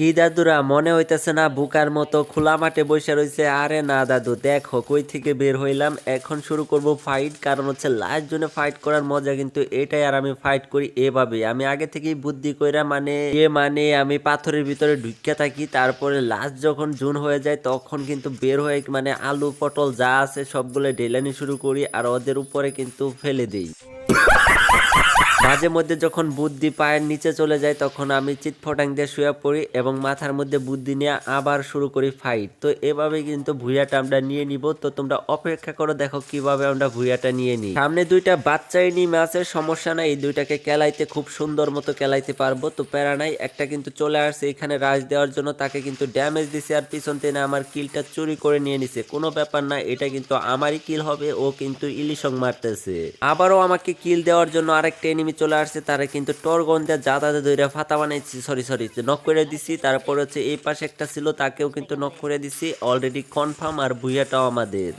কি দাদুরা, মনে হইতেছে না বুকার মতো খোলা মাঠে বসে রয়েছে আরে না দাদু, দেখো কই থেকে বের হইলাম। এখন শুরু করব ফাইট কারণ হচ্ছে লাস্ট জনে ফাইট করার মজা কিন্তু এটাই। আর আমি ফাইট করি এভাবে আমি আগে থেকেই বুদ্ধি কইরা মানে এ মানে আমি পাথরের ভিতরে ঢুকিয়া থাকি, তারপরে লাস্ট যখন জুন হয়ে যায়, তখন কিন্তু বের হয়ে মানে আলু, পটল যা আছে সবগুলো ঢেলানি শুরু করি, আর ওদের উপরে কিন্তু ফেলে দিই। মাঝে মধ্যে যখন বুদ্ধি পায়ের নিচে চলে যায়, তখন আমি চিৎফটাং দিয়ে শুয়ে পড়ি এবং মাথার মধ্যে বুদ্ধি নিয়ে আবার শুরু করি ফাইট তো এভাবে কিন্তু ভুইয়াটা আমরা নিয়ে নিব। তো তোমরা অপেক্ষা করো, দেখো কীভাবে আমরা ভুইয়াটা নিয়ে নিই। সামনে দুইটা বাচ্চা এনিমে আছে, সমস্যা নাই। এই দুইটাকে কেলাইতে খুব সুন্দর মতো কেলাইতে পারব। তো প্যারা নাই, একটা কিন্তু চলে আসছে, এখানে রাজ দেওয়ার জন্য তাকে কিন্তু ড্যামেজ দিছে আর পিছন থেকে আমার কিলটা চুরি করে নিয়ে নিছে। কোনো ব্যাপার না, এটা কিন্তু আমারই কিল হবে, ও কিন্তু ইলিশং মারতেছে। আবারও আমাকে কিল দেওয়ার জন্য আরেকটা এনিমি চলে আসছে, তারা কিন্তু টরগন দিয়ে যাতায়াতে ধরে ফাতা বানাইছি সরি সরি নক করে দিছি, তারপর হচ্ছে এই পাশে একটা ছিল, তাকেও কিন্তু নক করে দিছি। অলরেডি কনফার্ম আর ভুইয়াটাও আমাদের।